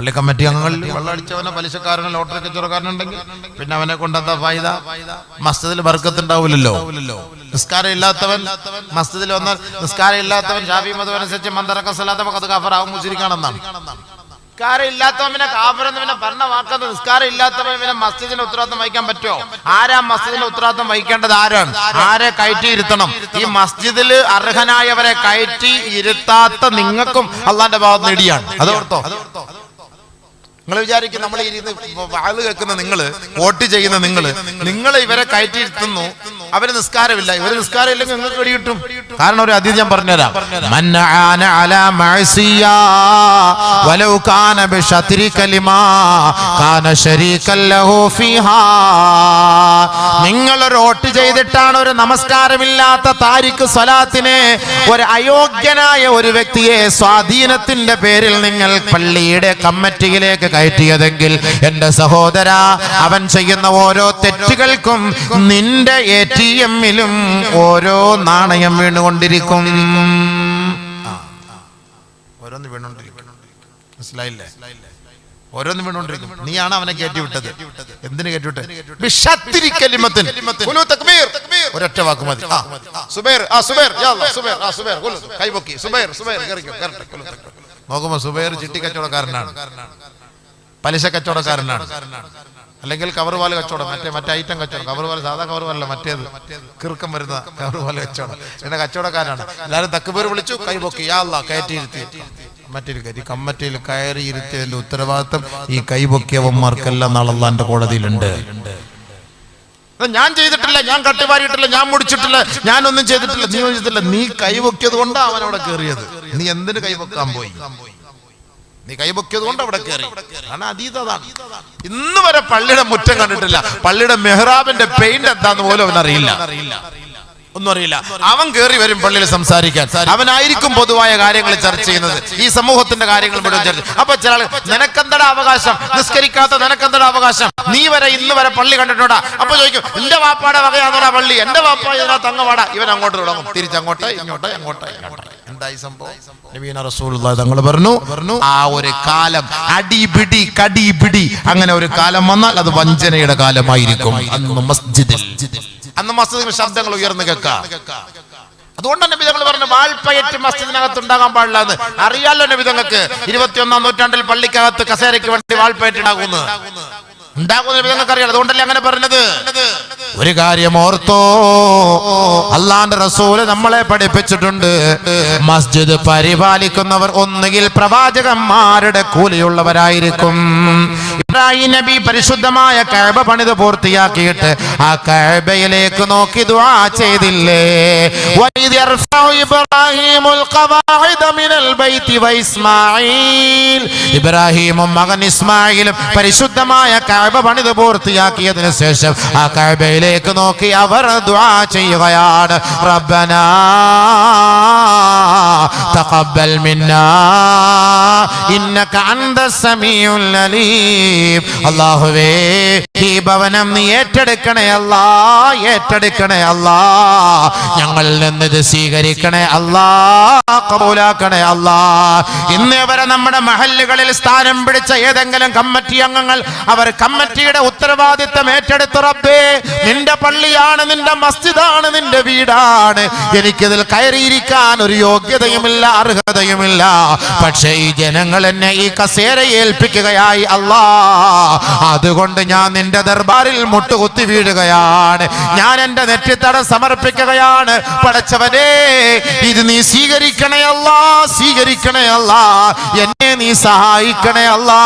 പള്ളി കമ്മിറ്റി അംഗങ്ങൾ വെള്ളടിച്ചവനെ പലിശക്കാരനോ ലോട്ടറി കച്ചവടക്കാരനുണ്ടെങ്കിൽ പിന്നെ അവനെ കൊണ്ടെന്താ ഫായിദ? മസ്ജിദിൽ ബർക്കത്തുണ്ടാവില്ലല്ലോ. നിസ്കാരം ഇല്ലാത്തവൻ മസ്ജിദിൽ വന്നാൽ നിസ്കാരം ഇല്ലാത്തവൻ ഷാഫി മതം അനുസരിച്ച് മന്ദറക്ക അത് കഫറാവും മുസ്ലിക്കാണെന്നാണ് നിസ്കാരം ഇല്ലാത്തവൻ പിന്നെ കാഫറെന്ന് പിന്നെ പറഞ്ഞ നിസ്കാരം ഇല്ലാത്തവൻ പിന്നെ മസ്ജിദിന്റെ ഉത്തരവാദിത്തം വഹിക്കാൻ പറ്റുമോ? ആരാ മസ്ജിദിന്റെ ഉത്തരവാദിത്തം വഹിക്കേണ്ടത്? ആരാണ്? ആരെ കയറ്റി ഇരുത്തണം ഈ മസ്ജിദിൽ അർഹനായവരെ കയറ്റി ഇരുത്താത്ത നിങ്ങൾക്കും അള്ളാന്റെ ഭാഗത്ത് നേടിയാണ് അതോർത്തോ? അതോർത്തോ? നിങ്ങൾ വിചാരിക്കും നമ്മൾ ഇരുന്ന് വാൾ കേൾക്കുന്ന നിങ്ങൾ വോട്ട് ചെയ്യുന്ന നിങ്ങൾ. നിങ്ങൾ ഇവരെ കയറ്റിയിരുത്തുന്നു. അവർ നിസ്കാരമില്ല. ഇവർ നിസ്കാരം ഇല്ലെങ്കിൽ നിങ്ങൾക്ക് കിട്ടും. കാരണം ഒരു അതിഥി ഞാൻ പറഞ്ഞുതരാം. നിങ്ങൾ ഒരു വോട്ട് ചെയ്തിട്ടാണ് ഒരു നമസ്കാരമില്ലാത്ത താരിഖ് സ്വലാത്തിനെ ഒരു അയോഗ്യനായ ഒരു വ്യക്തിയെ സ്വാധീനത്തിന്റെ പേരിൽ നിങ്ങൾ പള്ളിയുടെ കമ്മിറ്റിയിലേക്ക് കയറ്റിയതെങ്കിൽ എന്റെ സഹോദര അവൻ ചെയ്യുന്ന ഓരോ തെറ്റുകൾക്കും നിന്റെ എ ടി എമ്മിലും ഓരോ നാണയം വീണുകൊണ്ടിരിക്കും. ഓരോന്ന് വീണുകൊണ്ടിരിക്കും. മനസ്സിലായില്ലേ? ഓരോന്ന് വീണുകൊണ്ടിരിക്കും. നീയാണ് അവനെ കയറ്റി വിട്ടത് എന്തിനു കയറ്റി വിട്ടത്. ഒരൊറ്റ വാക്ക് മതി. സുബൈർ ആ സുബൈർ. സുബൈർ ആ സുബൈർ. കൈപൊക്കി സുബൈർ സുബൈർ. നോക്കുമ്പോ സുബൈർ ചിട്ടി കച്ചവടക്കാരനാണ്. പലിശ കച്ചവടക്കാരനാണ്. അല്ലെങ്കിൽ കവർ പാൽ കച്ചവടം മറ്റേ മറ്റേ ഐറ്റം കച്ചവടം. കവർ പാൽ സാധാ കവർ പാലല്ല മറ്റേത്. കിറുക്കം വരുന്ന കവർ പാൽ കച്ചവടം. എന്റെ കച്ചവടക്കാരാണ് എല്ലാവരും തക്കുപേർ വിളിച്ചു കൈപൊക്കി യാ അല്ലാ കയറ്റിയിരുത്തി മറ്റൊരു കരി കമ്മറ്റിയിൽ കയറി ഇരുത്തിയതിന്റെ ഉത്തരവാദിത്തം ഈ കൈപൊക്കിയവന്മാർക്കെല്ലാം നാളെ അള്ളാന്റെ കോടതിയിലുണ്ട്. ഞാൻ ചെയ്തിട്ടില്ല ഞാൻ കട്ടുപാരിയിട്ടില്ല ഞാൻ മുടിച്ചിട്ടില്ല ഞാനൊന്നും ചെയ്തിട്ടില്ല നീ ചെയ്തിട്ടില്ല നീ കൈപൊക്കിയത് കൊണ്ടാണ് അവൻ അവിടെ കയറിയത്. നീ എന്തിന് കൈപൊക്കാൻ പോയി? നീ കൈപൊക്കിയത് കൊണ്ട് അവിടെ കയറി. കാരണം അതീതതാണ് ഇന്ന് വരെ പള്ളിയുടെ മുറ്റം കണ്ടിട്ടില്ല. പള്ളിയുടെ മെഹ്റാബിന്റെ പെയിന്റ് എന്താന്ന് പോലും അവനറിയില്ല. അറിയില്ല ഒന്നും അറിയില്ല. അവൻ കയറി വരും പള്ളിയിൽ സംസാരിക്കാൻ. അവനായിരിക്കും പൊതുവായ കാര്യങ്ങൾ ചർച്ച ചെയ്യുന്നത്. ഈ സമൂഹത്തിന്റെ കാര്യങ്ങൾ മുഴുവൻ ചർച്ച അപ്പൊ ചില നിനക്കെന്തട അവകാശം? നിസ്കരിക്കാത്ത നിനക്കെന്തട അവകാശം? നീ വരെ ഇന്ന് വരെ പള്ളി കണ്ടിട്ടോടാ അപ്പൊ ചോദിക്കും എന്റെ വാപ്പാടെ വകയാണോടാ പള്ളി? എന്റെ വാപ്പ ഇതിനാ അങ്ങ് ഇവൻ അങ്ങോട്ട് തുടങ്ങും. തിരിച്ചങ്ങോട്ട് ഇങ്ങോട്ട് അങ്ങോട്ട് ഇങ്ങോട്ട് എന്തായി സംഭവം? തങ്ങൾ പറഞ്ഞു പറഞ്ഞു ആ ഒരു കാലം അടിപിടി കടിപിടി അങ്ങനെ ഒരു കാലം വന്നാൽ അത് വഞ്ചനയുടെ കാലമായിരിക്കും അന്ന് മസ്ജിദിൽ. അന്ന് മസ്ജിദിന് ശബ്ദങ്ങൾ ഉയർന്നു കേൾക്കാം അതുകൊണ്ട് നബി തങ്ങൾ പറഞ്ഞു വാൾപ്പയറ്റ് മസ്ജിദിനകത്ത് ഉണ്ടാകാൻ പാടില്ല എന്ന്. അറിയാലോ നബി തങ്ങൾക്ക് ഇരുപത്തിയൊന്നാം നൂറ്റാണ്ടിൽ പള്ളിക്കകത്ത് കസേരയ്ക്ക് വേണ്ടി വാൾപ്പയറ്റ് ഉണ്ടാകുന്നു ഉണ്ടാകുന്ന നബി തങ്ങൾക്ക് അറിയാലോ. അതുകൊണ്ടല്ലേ അങ്ങനെ പറഞ്ഞത്? ഒരു കാര്യം ഓർത്തോ. അള്ളാന്റെ റസൂൽ നമ്മളെ പഠിപ്പിച്ചിട്ടുണ്ട്. മസ്ജിദ് പരിപാലിക്കുന്നവർ ഒന്നുകിൽ പ്രവാചകന്മാരുടെ കൂലിയുള്ളവരായിരിക്കും. ഇബ്രാഹിം നബി പരിശുദ്ധമായ കഴബ പണിത് പൂർത്തിയാക്കിയിട്ട് ആ കഴബയിലേക്ക് നോക്കി ദുആ ചെയ്തില്ലേ? ഇബ്രാഹിമും മകൻ ഇസ്മായിലും പരിശുദ്ധമായ കഴബ പണിത് പൂർത്തിയാക്കിയതിനു ശേഷം ആ കഴബയിൽ കഅബയിലേക്ക് നോക്കി അവർ ദുആ ചെയ്യുകയാണ്. റബ്ബനാ തഖബ്ബൽ മിന്നാ ഇന്നക അൻത സമീഉൽ അലീം. അല്ലാഹുവേ ഈ ഭവനം നീ ഏറ്റെടുക്കണേ അല്ലാ ഏറ്റെടുക്കണേ അല്ലാ. ഞങ്ങളിൽ നിന്ന് ഇത് സ്വീകരിക്കണേ അല്ലാ കബൂലാക്കണേ അല്ലാ. ഇന്നേ വരെ നമ്മുടെ മഹല്ലുകളിൽ സ്ഥാനം പിടിച്ച ഏതെങ്കിലും കമ്മിറ്റി അംഗങ്ങൾ അവർ കമ്മിറ്റിയുടെ ഉത്തരവാദിത്തം ഏറ്റെടുത്ത് റബ്ബേ നിന്റെ പള്ളിയാണ് നിന്റെ മസ്ജിദാണ് നിന്റെ വീടാണ്. എനിക്കിതിൽ കയറിയിരിക്കാൻ ഒരു യോഗ്യതയുമില്ല അർഹതയുമില്ല. പക്ഷേ ഈ ജനങ്ങൾ എന്നെ ഈ കസേര ഏൽപ്പിക്കുകയായി അല്ലാ. അതുകൊണ്ട് ഞാൻ നിന്റെ ദർബാറിൽ മുട്ടുകുത്തി വീഴുകയാണ്. ഞാൻ എന്റെ നെറ്റിത്തടം സമർപ്പിക്കുകയാണ്. പടച്ചവനെ ഇത് നീ സ്വീകരിക്കണേ സ്വീകരിക്കണയല്ല സ്വീകരിക്കണേ എന്നെ നീ സഹായിക്കണേ അല്ലാ.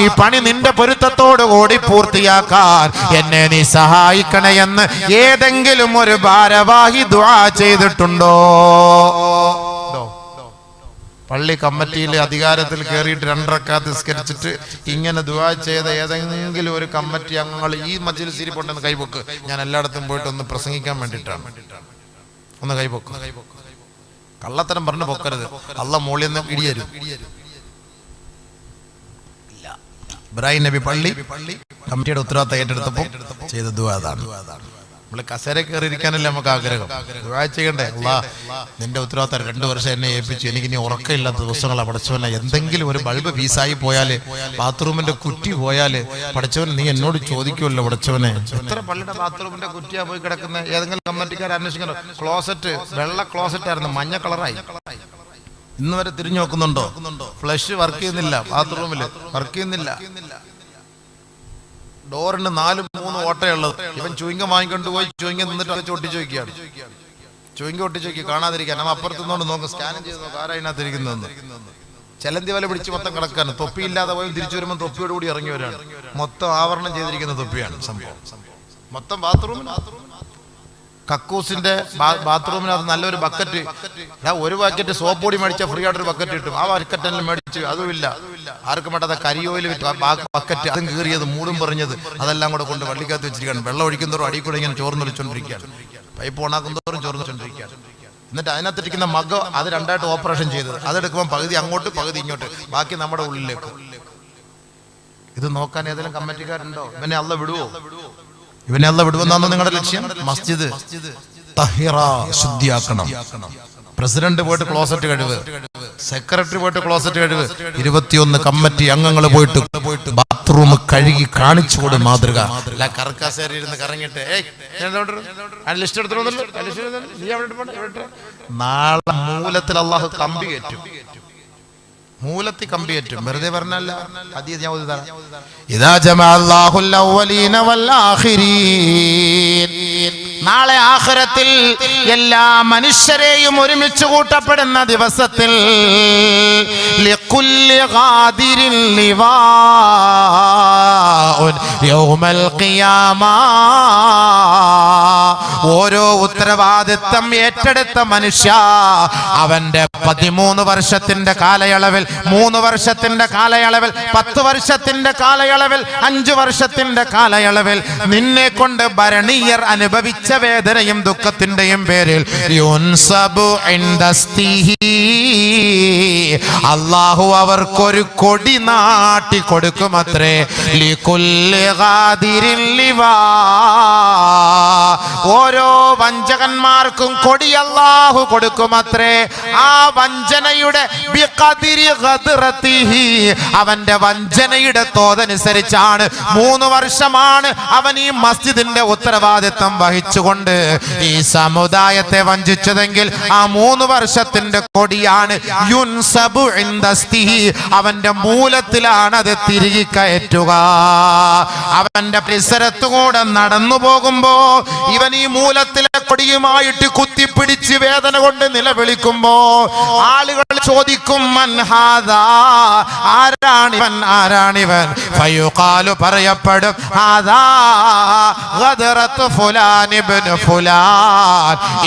ഈ പണി നിന്റെ പൊരുത്തത്തോടു കൂടി പൂർത്തിയാക്കാൻ എന്നെ നീ സഹായിക്കണേ എന്ന് ഏതെങ്കിലും ഒരു ഭാരവാഹി ദ്വാ ചെയ്തിട്ടുണ്ടോ? പള്ളി കമ്മിറ്റിയിൽ അധികാരത്തിൽ കയറിയിട്ട് രണ്ടരക്കാത്ത് നിസ്കരിച്ചിട്ട് ഇങ്ങനെ ദുവാ ചെയ്ത ഏതെങ്കിലും ഒരു കമ്മിറ്റി അംഗങ്ങൾ ഈ മജ്ലിസ് ഇരിപ്പുണ്ടെന്ന് കൈപൊക്ക്. ഞാൻ എല്ലായിടത്തും പോയിട്ട് ഒന്ന് പ്രസംഗിക്കാൻ വേണ്ടിയിട്ടാണ്. ഒന്ന് കൈപൊക്ക്. കള്ളത്തരം പറഞ്ഞു പൊക്കരുത്. അല്ല മോളിൽ നിന്ന് ഇടിയരും ഇബ്രാഹിം നബി പള്ളി കമ്മിറ്റിയുടെ ഉത്തരവാദിത്തം ഏറ്റെടുത്തപ്പോൾ ചെയ്ത ദുവാ അതാണ്. നമ്മൾ കസേര കയറിയിരിക്കാനല്ലേ നമുക്ക് ആഗ്രഹം. ചെയ്യണ്ടേ? അള്ളാ നിന്റെ ഉത്തരവാദിത്തം രണ്ടു വർഷം എന്നെ ഏൽപ്പിച്ചു. എനിക്ക് ഇനി ഉറക്കമില്ലാത്ത ദിവസങ്ങൾ പഠിച്ചവനെ. എന്തെങ്കിലും ഒരു ബൾബ് പീസായി പോയാൽ ബാത്റൂമിന്റെ കുറ്റി പോയാൽ പഠിച്ചവൻ നീ എന്നോട് ചോദിക്കുമല്ലോ പഠിച്ചവനെ. എത്ര പള്ളിയുടെ ബാത്റൂമിന്റെ കുറ്റിയാ പോയി കിടക്കുന്ന? ഏതെങ്കിലും കമ്മിറ്റിക്കാർ അന്വേഷിക്കണം? ക്ലോസറ്റ് വെള്ള ക്ലോസറ്റ് ആയിരുന്നു മഞ്ഞ കളറായി. ഇന്ന് വരെ തിരിഞ്ഞു നോക്കുന്നുണ്ടോ? ഫ്ലഷ് വർക്ക് ചെയ്യുന്നില്ല ബാത്റൂമിൽ വർക്ക് ചെയ്യുന്നില്ല. ഡോറിന് നാലും മൂന്നും ഓട്ടയുള്ളത്. ഇവൻ ചുയിങ്കം വാങ്ങിക്കൊണ്ട് പോയി ചുയിങ്കം നിന്നിട്ട് അത് ഒട്ടിച്ചു വയ്ക്കുകയാണ് ചുയിങ്കം ഒട്ടിച്ചു വയ്ക്കുക കാണാതിരിക്കാൻ. നമ്മ അപ്പുറത്ത് നിന്നോണ്ട് നോക്കും സ്കാൻ ചെയ്ത് നോക്കാം ആരാ ഇതിനകത്ത് ഇരിക്കുന്നതെന്ന് ചെലന്തി വല പിടിച്ച് മൊത്തം കിടക്കാണ് തൊപ്പി ഇല്ലാതെ പോയി തിരിച്ചു വരുമ്പോൾ തൊപ്പിയോട് കൂടി ഇറങ്ങിയവരാണ് മൊത്തം ആവരണം ചെയ്തിരിക്കുന്ന തൊപ്പിയാണ് സംഭവം. മൊത്തം ബാത്റൂമിൽ കക്കൂസിന്റെ ബാത്റൂമിനകത്ത് നല്ലൊരു ബക്കറ്റ്. ഒരു ബക്കറ്റ് സോപ്പ് പൊടി മേടിച്ചാൽ ഫ്രീ ആയിട്ടൊരു ബക്കറ്റ് കിട്ടും. ആ ബക്കറ്റിൽ മേടിച്ച് അതുമില്ല. ആർക്കും വേണ്ടാത്ത കരിയോയിൽ ബക്കറ്റ് അതും കീറിയത് മൂടും പറഞ്ഞത് അതെല്ലാം കൂടെ കൊണ്ട് വള്ളിക്കകത്ത് വെച്ചിരിക്കുകയാണ്. വെള്ളം ഒഴിക്കുന്നതോറും അടി കൂടെ ഇങ്ങനെ ചോർന്ന് വിളിച്ചോണ്ടിരിക്കുകയാണ്. പൈപ്പ് ഓണാക്കുന്നതോറും ചോർന്ന് വെച്ചോണ്ടിരിക്കുകയാണ്. എന്നിട്ട് അതിനകത്തിരിക്കുന്ന മഗ അത് രണ്ടായിട്ട് ഓപ്പറേഷൻ ചെയ്തത്. അതെടുക്കുമ്പോൾ പകുതി അങ്ങോട്ട് പകുതി ഇങ്ങോട്ട്. ബാക്കി നമ്മുടെ ഉള്ളിലേക്ക്. ഇത് നോക്കാൻ ഏതെങ്കിലും കമ്മിറ്റിക്കാരുണ്ടോ? പിന്നെ അല്ല വിടുവോ? ഇവനെ അല്ല വിടുമെന്നാണോ നിങ്ങളുടെ ലക്ഷ്യം? മസ്ജിദ് തഹിറ ശുദ്ധിയാക്കണം. പ്രസിഡന്റ് പോയിട്ട് ക്ലോസറ്റ് കഴിവ്. സെക്രട്ടറി പോയിട്ട് ക്ലോസറ്റ് കഴിവ്. ഇരുപത്തിയൊന്ന് കമ്മിറ്റി അംഗങ്ങൾ പോയിട്ട് പോയിട്ട് ബാത്റൂം കഴുകി കാണിച്ചു കൊടു മാതൃക. കറങ്ങിട്ട് ലിസ്റ്റ്. നാളെ മൂലത്തിൽ അള്ളാഹു കമ്പി കയറ്റും. മൂലത്തിൽ കമ്പിയേറ്റും വെറുതെ പറഞ്ഞല്ല. ഹദീസ് ഞാൻ ജമഅ അല്ലാഹുൽ അവ്വലീന വൽ ആഖിരീൻ. നാളെ ആഖിറത്തിൽ എല്ലാ മനുഷ്യരെയും ഒരുമിച്ച് കൂട്ടപ്പെടുന്ന ദിവസത്തിൽ ലിക്കുല്ലി غادر لواء. يوم القيامة. ഓരോ ഉത്തരവാദിത്തം ഏറ്റെടുത്ത മനുഷ്യ അവന്റെ പതിമൂന്ന് വർഷത്തിന്റെ കാലയളവിൽ മൂന്ന് വർഷത്തിന്റെ കാലയളവിൽ പത്ത് വർഷത്തിന്റെ കാലയളവിൽ അഞ്ചു വർഷത്തിന്റെ കാലയളവിൽ നിന്നെ കൊണ്ട് ഭരണീയർ അനുഭവിച്ച വേദനയും ദുഃഖത്തിന്റെയും പേരിൽ. യുൻസബു. അള്ളാഹു അവർക്കൊരു കൊടി നാട്ടി കൊടുക്കുമത്രേ. ഓരോ വഞ്ചകന്മാർക്കും കൊടി അള്ളാഹു കൊടുക്കുമത്രേ ആ വഞ്ചനയുടെ. അവന്റെ വഞ്ചനയുടെ തോതനുസരിച്ചാണ് മൂന്ന് വർഷമാണ് അവൻ ഈ മസ്ജിദിന്റെ ഉത്തരവാദിത്വം വഹിച്ചുകൊണ്ട് ഈ സമുദായത്തെ വഞ്ചിച്ചതെങ്കിൽ ആ മൂന്ന് വർഷത്തിന്റെ കൊടിയാണ് യുൻസബു. അവന്റെ മൂലത്തിലാണ് അത് തിരികെ കയറ്റുക. അവന്റെ പരിസരത്തുകൂടെ നടന്നു പോകുമ്പോ ഇവൻ ഈ മൂലത്തിലെ കൊടിയുമായിട്ട് കുത്തിപ്പിടിച്ച് വേദന കൊണ്ട് നിലവിളിക്കുമ്പോ ആളുകൾ ചോദിക്കും മൻഹാദാ ആരാണിവൻ? ആരാണിവൻ? ഫയുഖാലു പറയപ്പെടും ഹാദാ ഫുലാൻ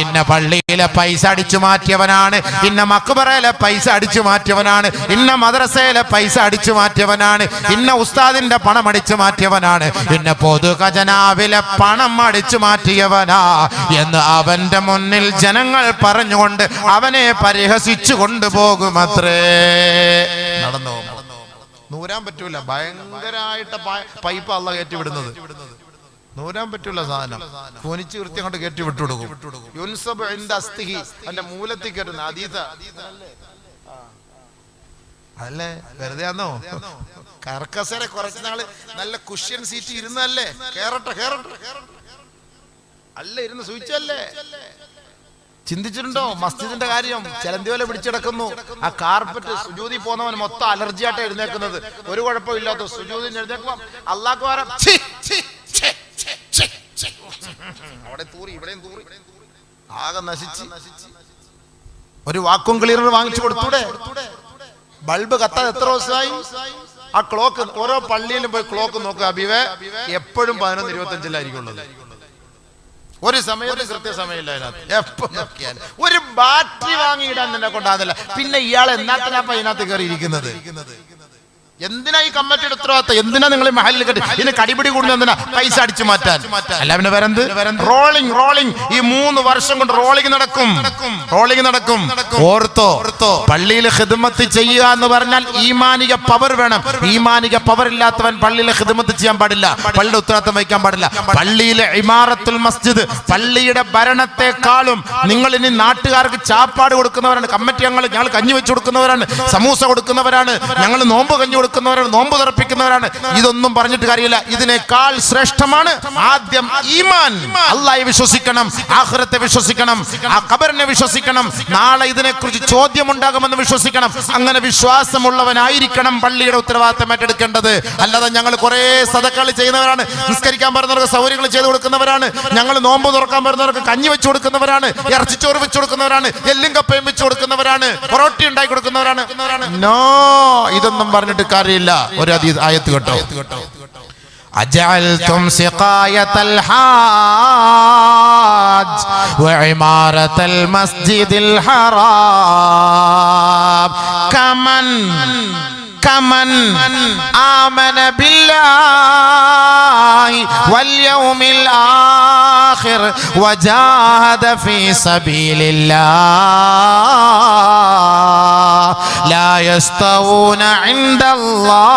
ഇന്ന പള്ളിയിലെ പൈസ അടിച്ചു മാറ്റിയവനാണ്. ഇന്ന മക്ബറയിലെ പൈസ അടിച്ചു മാറ്റിയവനാണ്. ഇന്ന മദ്രസയിലെ പൈസ അടിച്ചു മാറ്റിയവനാണ്. ഇന്ന ഉസ്താദിന്റെ പണം അടിച്ചു മാറ്റിയവനാണ്. ഇന്ന പൊതു ഖജനാവിലെ പണം അടിച്ചു മാറ്റിയവനാ എന്ന് അവന്റെ മുന്നിൽ ജനങ്ങൾ പറഞ്ഞുകൊണ്ട് അവനെ പരിഹസിച്ചു കൊണ്ടുപോകുമത്രേ. നടന്നു? നൂരാൻ പറ്റൂല. ഭയങ്കരായിട്ട് പൈപ്പ് അല്ല കയറ്റി വിടുന്നത്. നൂരാൻ പറ്റൂല സാധനം. കുനിച്ച് വൃത്തി അങ്ങോട്ട് കയറ്റി വിട്ടുകൊടുക്കും. യുൻസബ് അസ്തിഹി. അവന്റെ മൂലത്തിൽ കയറ്റുന്ന അതീത അല്ലേ? വെറുതെ ആന്നോ കർക്കസരെ കുറച്ച് നാൾ നല്ല കുഷ്യൻ സീറ്റ് ഇരുന്നല്ലേ കേറട്ടെ കേറട്ടെ. അല്ല ഇരുന്ന് സൂചിച്ചല്ലേ ചിന്തിച്ചിട്ടുണ്ടോ മസ്ജിദിന്റെ കാര്യം? ചെലന്തി പോലെ പിടിച്ചെടുക്കുന്നു. ആ കാർപ്പറ്റ് സുജൂതി പോകുന്നവൻ മൊത്തം അലർജി ആയിട്ട് എഴുന്നേക്കുന്നത്. ഒരു കുഴപ്പമില്ലാത്ത സുജൂതി എഴുന്നേക്കുമ്പോ അള്ളാഹ്. അവിടെ തൂറി ഇവിടെയും തൂറി. ആകെ നശിച്ച്. ഒരു വാക്കും ക്ലിയർ വാങ്ങിച്ചു കൊടുത്തൂടെ? ബൾബ് കത്താൻ എത്ര ദിവസമായി? ആ ക്ലോക്ക് ഓരോ പള്ളിയിലും പോയി ക്ലോക്ക് നോക്കുക അബിവെ. എപ്പോഴും പതിനൊന്ന് ഇരുപത്തഞ്ചിലായിരിക്കും ഉള്ളത്. ഒരു സമയത്ത് കൃത്യസമയമില്ല അതിനകത്ത്. എപ്പോ നോക്കിയാൽ ഒരു ബാറ്ററി വാങ്ങിയിടാൻ നിന്നെ കൊണ്ടാകുന്നില്ല പിന്നെ ഇയാൾ എന്നാത്തിനാപ്പ അതിനകത്ത് കയറി ഇരിക്കുന്നത് എന്തിനാ ഈ കമ്മിറ്റിയുടെ ഉത്തരവാദിത്തം? എന്തിനാ നിങ്ങൾ മഹലിൽ കെട്ടി ഇതിന് കടിപിടി കൂടുന്ന എന്തിനാ? പൈസ അടിച്ചു മാറ്റാൻ. അല്ല പിന്നെ വരന്ത് റോളിംഗ് റോളിംഗ് ഈ മൂന്ന് വർഷം കൊണ്ട് റോളിംഗ് നടക്കും. റോളിംഗ് നടക്കും. ഓർത്തോ പള്ളിയിൽ ഹിദ്മത്ത് ചെയ്യുക എന്ന് പറഞ്ഞാൽ ഈമാനിക പവർ വേണം. ഈമാനിക പവർ ഇല്ലാത്തവൻ പള്ളിയിൽ ഹിദ്മത്ത് ചെയ്യാൻ പാടില്ല. പള്ളിയുടെ ഉത്തരവാദിത്തം വഹിക്കാൻ പാടില്ല. പള്ളിയിലെ ഇമാറത്തുൽ മസ്ജിദ് പള്ളിയുടെ ഭരണത്തെക്കാളും നിങ്ങൾ ഇനി നാട്ടുകാർക്ക് ചാപ്പാട് കൊടുക്കുന്നവരാണ്. കമ്മിറ്റി ഞങ്ങൾ ഞങ്ങൾ കഞ്ഞി വെച്ച് കൊടുക്കുന്നവരാണ്. സമൂസ കൊടുക്കുന്നവരാണ്. ഞങ്ങൾ നോമ്പ് കഞ്ഞി കൊടുക്കുന്നവരാണ് നോമ്പ് തുറപ്പിക്കുന്നവരാണ്. ഇതൊന്നും പറഞ്ഞിട്ട് കാര്യമില്ല. ഇതിനേക്കാൾ ശ്രേഷ്ഠമാണ് ആദ്യം ഈമാൻ. അള്ളാഹെ വിശ്വസിക്കണം ആഹ്റത്തെ വിശ്വസിക്കണം ആ ഖബറിനെ വിശ്വസിക്കണം നാളെ ഇതിനെക്കുറിച്ച് ചോദ്യമുണ്ടാകുമെന്ന് വിശ്വസിക്കണം. അങ്ങനെ വിശ്വാസമുള്ളവനായിരിക്കണം പള്ളിയുടെ ഉത്തരവാദിത്തം ഏറ്റെടുക്കേണ്ടത്. അല്ലാതെ ഞങ്ങൾ കുറെ സദക്കൾ ചെയ്യുന്നവരാണ് നിസ്കരിക്കാൻ പറഞ്ഞവർക്ക് സൗകര്യങ്ങൾ ചെയ്തു കൊടുക്കുന്നവരാണ് ഞങ്ങൾ നോമ്പ് തുറക്കാൻ പറഞ്ഞവർക്ക് കഞ്ഞി വെച്ചു കൊടുക്കുന്നവരാണ് ഇറച്ചിച്ചോറ് വെച്ചു കൊടുക്കുന്നവരാണ് എല്ലും കപ്പയും വെച്ചു കൊടുക്കുന്നവരാണ് പൊറോട്ടി ഉണ്ടാക്കി കൊടുക്കുന്നവരാണ്. നോ ഇതൊന്നും പറഞ്ഞിട്ട് കാര്യമില്ല ഒരു അതി ആയത്ത് കേട്ടോ أجعلتم سقاية الحاج وعمارة المسجد الحرام كمن كمن آمن بالله واليوم الآخر وجاهد في سبيل الله لا يستوون عند الله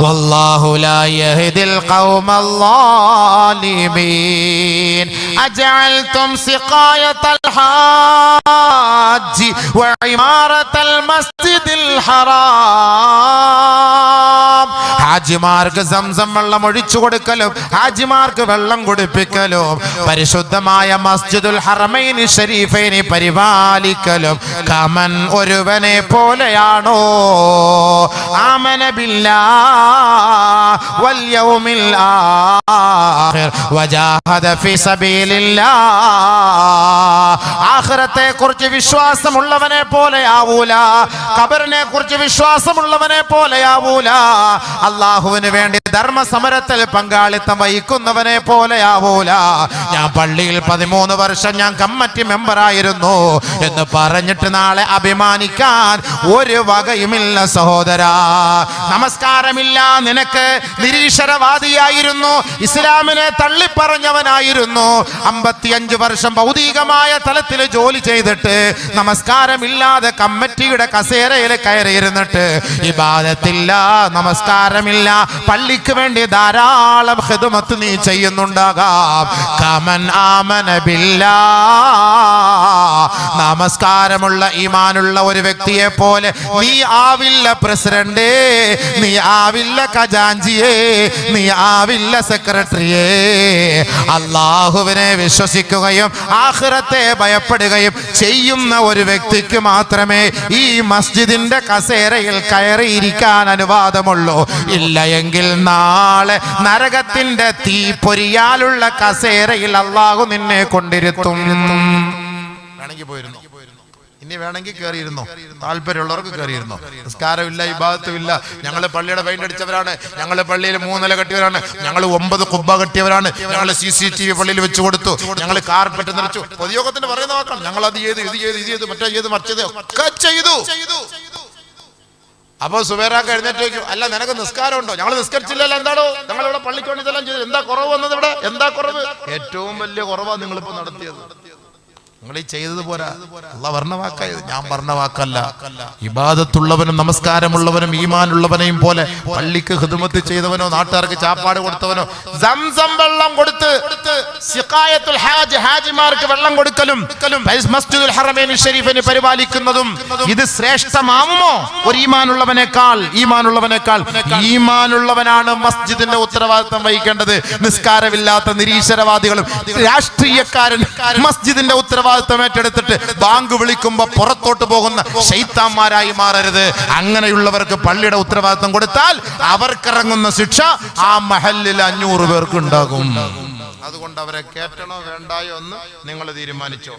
والله لا يهدي القوم الظالمين. أجعلتم سقاية الحاج وعمارة المسجد ഹാജിമാർക്ക് സംസം വെള്ളം ഒഴിച്ചു കൊടുക്കലും ഹാജിമാർക്ക് വെള്ളം കുടിപ്പിക്കലും പരിശുദ്ധമായ മസ്ജിദുൽ ഹറമൈനി ഷരീഫൈനി പരിപാലിക്കലും. കമൻ ഒരുവനെ പോലെയാണോ? ആമന ബില്ലാ വൽയൗമിൽ ആഖിർ വജാഹദ ഫീ സബീലില്ലാ. ആഖിറത്തെ കുറിച്ച് വിശ്വാസമുള്ളവനെ പോലെയാവൂല ഖബറിനെ കുറിച്ച് വിശ്വാസമുള്ളവനെ പോലെയാവൂല അള്ളാഹുവിന് വേണ്ടി ധർമ്മ സമരത്തിൽ പങ്കാളിത്തം വഹിക്കുന്നവനെ പോലെയാവൂല ഞാൻ പള്ളിയിൽ പതിമൂന്ന് വർഷം ഞാൻ കമ്മിറ്റി മെമ്പറായിരുന്നു എന്ന് പറഞ്ഞിട്ട് നാളെ അഭിമാനിക്കാൻ ഒരു വകയുമില്ല സഹോദര. നമസ്കാരമില്ല നിനക്ക്. നിരീശ്വരവാദിയായിരുന്നു. ഇസ്ലാമിനെ തള്ളിപ്പറഞ്ഞവനായിരുന്നു. അമ്പത്തിയഞ്ച് വർഷം ഭൗതികമായ തലത്തിൽ ജോലി ചെയ്തിട്ട് നമസ്കാരമില്ലാതെ കമ്മിറ്റിയുടെ കസേരയിൽ കയറിയിരുന്നിട്ട് ഇബാദത്തില്ല നമസ്കാരമില്ല പള്ളിക്ക് വേണ്ടി ധാരാളം ഹെതുമത്ത് നീ ചെയ്യുന്നുണ്ടാകാം. കമൻ ആമന ബില്ലാ. നമസ്കാരമുള്ള ഈമാനുള്ള ഒരു വ്യക്തിയെ പോലെ നീ ആവില്ല പ്രസിഡന്റേ നീ ആവില്ല ഖജാഞ്ചിയേ നീ ആവില്ല സെക്രട്ടറിയേ. അള്ളാഹുവിനെ വിശ്വസിക്കുകയും ആഹ്റത്തെ ഭയപ്പെടുകയും ചെയ്യുന്ന ഒരു വ്യക്തിക്ക് മാത്രമേ ഈ മസ്ജിദിന്റെ കസേരയിൽ കയറിയിരിക്കാൻ അനുവാദമുള്ളൂ. ഇല്ല എങ്കിൽ നാളെ നരകത്തിന്റെ തീ പൊരിയാലുള്ള കസേരയിൽ അള്ളാഹു നിന്നെ കൊണ്ടിരുത്തും. വേണമെങ്കിൽ പോയിരുന്നു. ഇനി വേണമെങ്കിൽ കയറിയിരുന്നോ. താല്പര്യമുള്ളവർക്ക് കയറിയിരുന്നോ. നിസ്കാരമില്ല ഇബാദത്തുമില്ല. ഞങ്ങൾ പള്ളിയുടെ പെയിന്റ് അടിച്ചവരാണ്. ഞങ്ങൾ പള്ളിയിൽ മൂന്നില കെട്ടിയവരാണ്. ഞങ്ങൾ ഒമ്പത് കുബ്ബ കെട്ടിയവരാണ്. ഞങ്ങൾ സി സി ടി വി പള്ളിയിൽ വെച്ച് കൊടുത്തു. ഞങ്ങൾ കാർപ്പറ്റ് നിറച്ചു. പൊതുയോഗത്തിന് പറയുന്ന വാക്കാണ്. ഞങ്ങൾ അത് ചെയ്ത് ഇത് ചെയ്ത് ഇത് ചെയ്ത് മറ്റേ ചെയ്ത് മറിച്ചത് ഒക്കെ ചെയ്തു. അപ്പൊ സുബേറാക്ക് എഴുന്നേറ്റ് വയ്ക്കും അല്ല നിനക്ക് നിസ്കാരം ഉണ്ടോ ഞങ്ങൾ നിസ്കരിച്ചില്ലല്ലോ എന്താണോ? ഞങ്ങൾ ഇവിടെ പള്ളിക്ക് വേണ്ടി ഇതെല്ലാം ചെയ്തു. എന്താ കുറവ് വന്നത് ഇവിടെ? എന്താ കുറവ്? ഏറ്റവും വലിയ കുറവാണ് നിങ്ങളിപ്പോ നടത്തിയത്. നിങ്ങൾ ഈ ചെയ്തത് പോരാ. അല്ല പറഞ്ഞ വാക്കായത് ഞാൻ പറഞ്ഞ വാക്കല്ല. ഇബാദത്തുള്ളവനും നമസ്കാരമുള്ളവനും ഈമാനുള്ളവനെയും പോലെ പള്ളിക്ക് ഹിദമത്ത് ചെയ്തവനോ നാട്ടുകാർക്ക് ചാപ്പാട് കൊടുത്തവനോ സംസം വെള്ളം കൊടുത്ത് സിഖായത്തുൽ ഹാജ് ഹാജിമാർക്ക് വെള്ളം കൊടുക്കലും മസ്ജിദുൽ ഷരീഫിനെ പരിപാലിക്കുന്നതും ഇത് ശ്രേഷ്ഠമാവുമോ? ഒരു ഈമാനുള്ളവനേക്കാൾ ഈമാനുള്ളവനേക്കാൾ ഈമാനുള്ളവനാണ് മസ്ജിദിന്റെ ഉത്തരവാദിത്തം വഹിക്കേണ്ടത്. നിസ്കാരമില്ലാത്ത നിരീശ്വരവാദികളും രാഷ്ട്രീയക്കാരൻ മസ്ജിദിന്റെ ഉത്തരവാദിത്തം ഏറ്റെടുത്തിട്ട് ബാങ്ക് വിളിക്കുമ്പോ പുറത്തോട്ട് പോകുന്ന ശൈത്താന്മാരായി മാറരുത്. അങ്ങനെയുള്ളവർക്ക് പള്ളിയുടെ ഉത്തരവാദിത്തം കൊടുത്താൽ അവർക്കിറങ്ങുന്ന ശിക്ഷ ആ മഹലിൽ അഞ്ഞൂറ് പേർക്ക് ഉണ്ടാകും. അതുകൊണ്ട് അവരെ കേറ്റണോ വേണ്ടായോ എന്ന് നിങ്ങൾ തീരുമാനിച്ചോ?